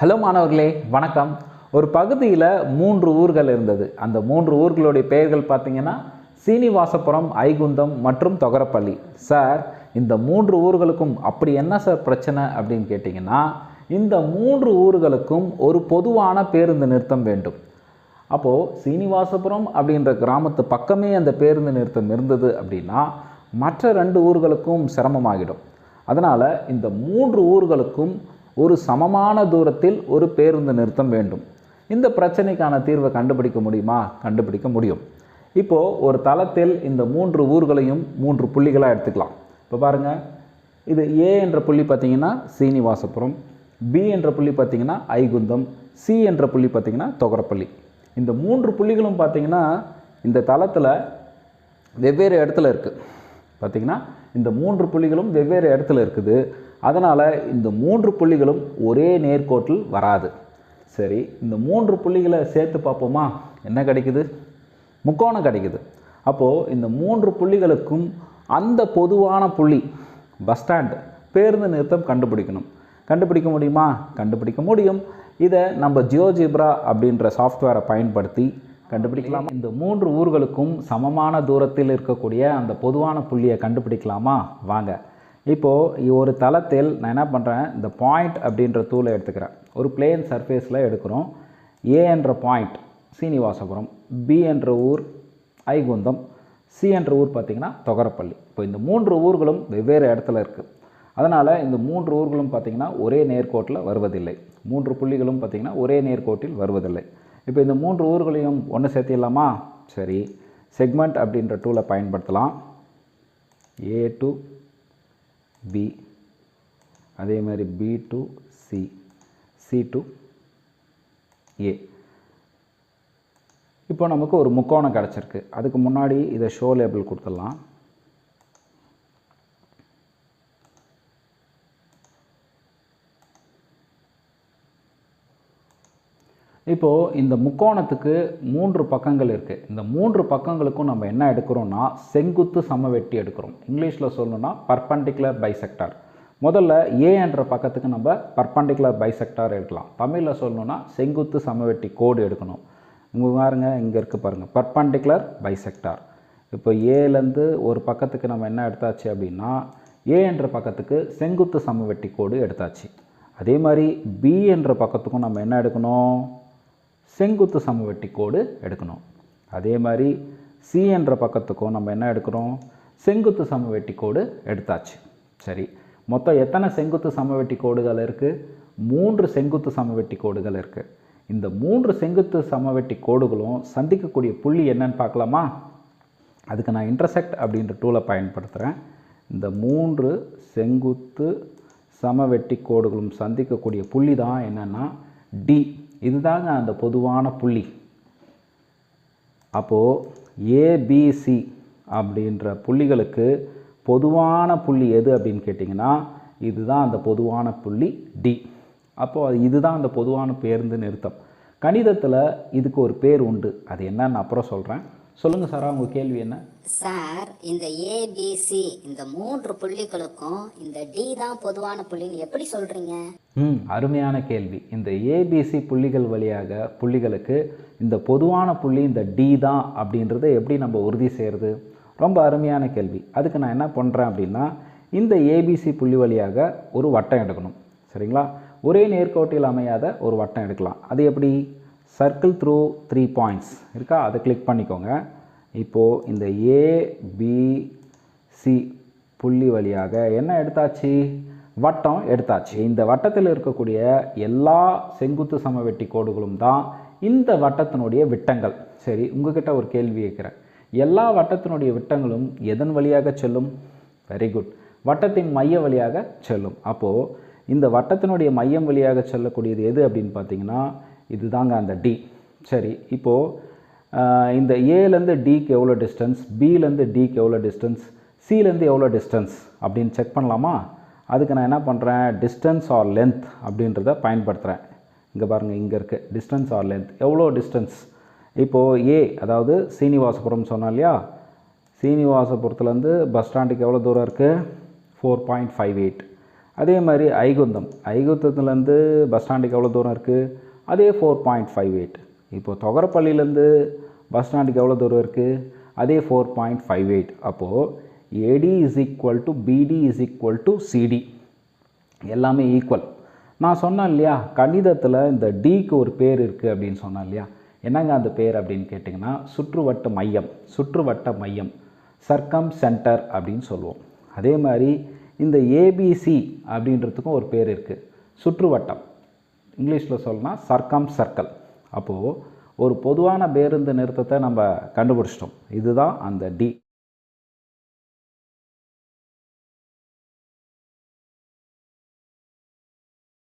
Hello மாணவர்களே வணக்கம். ஒரு பகுதியில் மூன்று ஊர்கள் இருந்தது. அந்த மூன்று ஊர்களுடைய பெயர்கள் பார்த்தீங்கன்னா சீனிவாசபுரம் ஐகுந்தம் மற்றும் தொகரப்பள்ளி. சார் இந்த மூன்று ஊர்களுக்கும் அப்படி என்ன சார் பிரச்சனை அப்படின்னு கேட்டிங்கன்னா இந்த மூன்று ஊர்களுக்கும் ஒரு பொதுவான பேருந்து நிறுத்தம் வேண்டும். அப்போது சீனிவாசபுரம் அப்படின்ற கிராமத்து பக்கமே அந்த பேருந்து நிறுத்தம் இருந்தது அப்படின்னா மற்ற ரெண்டு ஊர்களுக்கும் சிரமமாகிடும். அதனால் இந்த மூன்று ஊர்களுக்கும் ஒரு சமமான தூரத்தில் ஒரு பேருந்து நிறுத்தம் வேண்டும். இந்த பிரச்சனைக்கான தீர்வை கண்டுபிடிக்க முடியுமா? கண்டுபிடிக்க முடியும். இப்போது ஒரு தளத்தில் இந்த மூன்று ஊர்களையும் மூன்று புள்ளிகளாக எடுத்துக்கலாம். இப்போ பாருங்கள் இது ஏ என்ற புள்ளி பார்த்திங்கன்னா சீனிவாசபுரம் பி என்ற புள்ளி பார்த்தீங்கன்னா ஐகுந்தம் சி என்ற புள்ளி பார்த்திங்கன்னா தொகரப்பள்ளி. இந்த மூன்று புள்ளிகளும் பார்த்தீங்கன்னா இந்த தளத்தில் வெவ்வேறு இடத்துல இருக்குது பார்த்தீங்கன்னா இந்த மூன்று புள்ளிகளும் வெவ்வேறு இடத்துல இருக்குது. அதனால் இந்த மூன்று புள்ளிகளும் ஒரே நேர்கோட்டில் வராது. சரி இந்த மூன்று புள்ளிகளை சேர்த்து பார்ப்போமா? என்ன கிடைக்குது? முக்கோணம் கிடைக்குது. அப்போது இந்த மூன்று புள்ளிகளுக்கும் அந்த பொதுவான புள்ளி பஸ் ஸ்டாண்டு பேருந்து நிறுத்தம் கண்டுபிடிக்கணும். கண்டுபிடிக்க முடியுமா? கண்டுபிடிக்க முடியும். இதை நம்ம ஜியோஜிப்ரா அப்படின்ற சாஃப்ட்வேரை பயன்படுத்தி கண்டுபிடிக்கலாமா? இந்த மூன்று ஊர்களுக்கும் சமமான தூரத்தில் இருக்கக்கூடிய அந்த பொதுவான புள்ளியை கண்டுபிடிக்கலாமா? வாங்க. இப்போது ஒரு தளத்தில் நான் என்ன பண்ணுறேன் இந்த பாயிண்ட் அப்படின்ற தூளை எடுத்துக்கிறேன். ஒரு பிளேன் சர்ஃபேஸில் எடுக்கிறோம். ஏ என்ற பாயிண்ட் சீனிவாசபுரம். பி என்ற ஊர் ஐகுந்தம். சி என்ற ஊர் பார்த்திங்கன்னா தொகரப்பள்ளி. இப்போ இந்த மூன்று ஊர்களும் வெவ்வேறு இடத்துல இருக்குது அதனால் இந்த மூன்று ஊர்களும் பார்த்திங்கன்னா ஒரே நேர்கோட்டில் வருவதில்லை. மூன்று புள்ளிகளும் பார்த்திங்கன்னா ஒரே நேர்கோட்டில் வருவதில்லை. இப்போ இந்த மூன்று ஊர்களையும் ஒன்று சேர்த்திடலாமா? சரி. செக்மெண்ட் அப்படின்ற டூலை பயன்படுத்தலாம். ஏ டு பி அதே மாதிரி B to C C to A இப்போ நமக்கு ஒரு முக்கோணம் கிடச்சிருக்கு. அதுக்கு முன்னாடி இதை ஷோ லேபிள் கொடுத்துடலாம். இப்போது இந்த முக்கோணத்துக்கு மூன்று பக்கங்கள் இருக்குது இந்த மூன்று பக்கங்களுக்கும் நம்ம என்ன எடுக்கிறோம்னா செங்குத்து சமவெட்டி எடுக்கிறோம். இங்கிலீஷில் சொல்லணும்னா பர்பண்டிகுலர் பைசெக்டார் முதல்ல ஏ என்ற பக்கத்துக்கு நம்ம பர்பண்டிகுலர் பைசெக்டார் எடுக்கலாம். தமிழில் சொல்லணும்னா செங்குத்து சமவெட்டி கோடு எடுக்கணும். இங்கே பாருங்க இங்கே இருக்குது பாருங்கள் பர்பண்டிகுலர் பைசெக்டார் இப்போ ஏலேருந்து ஒரு பக்கத்துக்கு நம்ம என்ன எடுத்தாச்சு அப்படின்னா ஏ என்ற பக்கத்துக்கு செங்குத்து சமவெட்டி கோடு எடுத்தாச்சு. அதே மாதிரி பி என்ற பக்கத்துக்கும் நம்ம என்ன எடுக்கணும்? செங்குத்து சமவெட்டி கோடு எடுக்கணும். அதே மாதிரி சி என்ற பக்கத்துக்கும் நம்ம என்ன எடுக்கிறோம்? செங்குத்து சமவெட்டி கோடு எடுத்தாச்சு. சரி. மொத்தம் எத்தனை செங்குத்து சமவெட்டி கோடுகள் இருக்குது மூன்று செங்குத்து சமவெட்டி கோடுகள் இருக்குது இந்த மூன்று செங்குத்து சமவெட்டி கோடுகளும் சந்திக்கக்கூடிய புள்ளி என்னன்னு பார்க்கலாமா? அதுக்கு நான் இன்டர்செக்ட் அப்படின்ற டூலை பயன்படுத்துகிறேன் இந்த மூன்று செங்குத்து சமவெட்டி கோடுகளும் சந்திக்கக்கூடிய புள்ளி தான் என்னென்னா டி இதுதாங்க அந்த பொதுவான புள்ளி. அப்போது ஏபிசி அப்படின்ற புள்ளிகளுக்கு பொதுவான புள்ளி எது அப்படின்னு கேட்டிங்கன்னா இதுதான் அந்த பொதுவான புள்ளி டி அப்போது இதுதான் அந்த பொதுவான பேருந்து நிறுத்தம் கணிதத்தில் இதுக்கு ஒரு பேர் உண்டு. அது என்னன்னு அப்புறம் சொல்கிறேன் சொல்லுங்கள் சாரா உங்கள் கேள்வி என்ன? சார் இந்த ஏபிசி இந்த மூன்று புள்ளிகளுக்கும் இந்த டி தான் பொதுவான புள்ளின்னு எப்படி சொல்றீங்க? ம் அருமையான கேள்வி. இந்த ஏபிசி புள்ளிகள் வழியாக புள்ளிகளுக்கு இந்த பொதுவான புள்ளி இந்த டி தான் அப்படின்றத எப்படி நம்ம உறுதி செய்கிறது ரொம்ப அருமையான கேள்வி. அதுக்கு நான் என்ன பண்ணுறேன் அப்படின்னா இந்த ஏபிசி புள்ளி வழியாக ஒரு வட்டம் எடுக்கணும். சரிங்களா? ஒரே நேர்கோட்டில் அமையாத ஒரு வட்டம் எடுக்கலாம். அது எப்படி? சர்க்கிள் த்ரூ த்ரீ பாயிண்ட்ஸ் இருக்கா? அதை கிளிக் பண்ணிக்கோங்க. இப்போது இந்த ஏபிசி புள்ளி வழியாக என்ன எடுத்தாச்சு? வட்டம் எடுத்தாச்சு. இந்த வட்டத்தில் இருக்கக்கூடிய எல்லா செங்குத்து சமவெட்டி கோடுகளும் தான் இந்த வட்டத்தினுடைய விட்டங்கள். சரி உங்ககிட்ட ஒரு கேள்வி கேட்குறேன். எல்லா வட்டத்தினுடைய விட்டங்களும் எதன் வழியாக செல்லும்? வெரி குட் வட்டத்தின் மைய வழியாக செல்லும். அப்போது இந்த வட்டத்தினுடைய மையம் வழியாக செல்லக்கூடியது எது அப்படின்னு பார்த்தீங்கன்னா இதுதாங்க அந்த டி சரி இப்போது இந்த ஏலேருந்து டிக்கு எவ்வளோ டிஸ்டன்ஸ் பிலேருந்து டிக்கு எவ்வளோ டிஸ்டன்ஸ் சிலேருந்து எவ்வளோ டிஸ்டன்ஸ் அப்படின்னு செக் பண்ணலாமா? அதுக்கு நான் என்ன பண்ணுறேன் டிஸ்டன்ஸ் ஆர் லென்த் அப்படின்றத பயன்படுத்துகிறேன் இங்கே பாருங்கள் இங்கே இருக்குது டிஸ்டன்ஸ் ஆர் லென்த் எவ்வளோ டிஸ்டன்ஸ் இப்போது ஏ அதாவது சீனிவாசபுரம் சொன்னோம் இல்லையா? சீனிவாசபுரத்துலேருந்து பஸ் ஸ்டாண்டுக்கு எவ்வளோ தூரம் இருக்குது ஃபோர் பாயிண்ட் ஃபைவ் எயிட் அதே மாதிரி ஐகுந்தம். ஐகுந்தத்துலேருந்து பஸ் ஸ்டாண்டுக்கு எவ்வளோ தூரம் இருக்குது அதே ஃபோர் பாயிண்ட் ஃபைவ் எயிட் இப்போது தொகரப்பள்ளியிலேருந்து பஸ் ஸ்டாண்டுக்கு எவ்வளோ தூரம் இருக்குது அதே ஃபோர் பாயிண்ட் ஃபைவ் எயிட் அப்போது AD is equal to BD is equal to CD எல்லாமே ஈக்குவல் நான் சொன்னேன் இல்லையா கணிதத்தில் இந்த டிக்கு ஒரு பேர் இருக்குது அப்படின்னு சொன்னேன் இல்லையா? என்னங்க அந்த பேர் அப்படின்னு கேட்டிங்கன்னா சுற்றுவட்ட மையம் சுற்றுவட்ட மையம் சர்க்கம் சென்டர் அப்படின்னு சொல்லுவோம். அதே மாதிரி இந்த ஏபிசி அப்படின்றதுக்கும் ஒரு பேர் இருக்குது சுற்றுவட்டம். இங்கிலீஷில் சொல்லணும்னா சர்க்கம் சர்க்கிள். அப்போது ஒரு பொதுவான பேருந்து நிறுத்தத்தை நம்ம கண்டுபிடிச்சிட்டோம். இதுதான் அந்த டி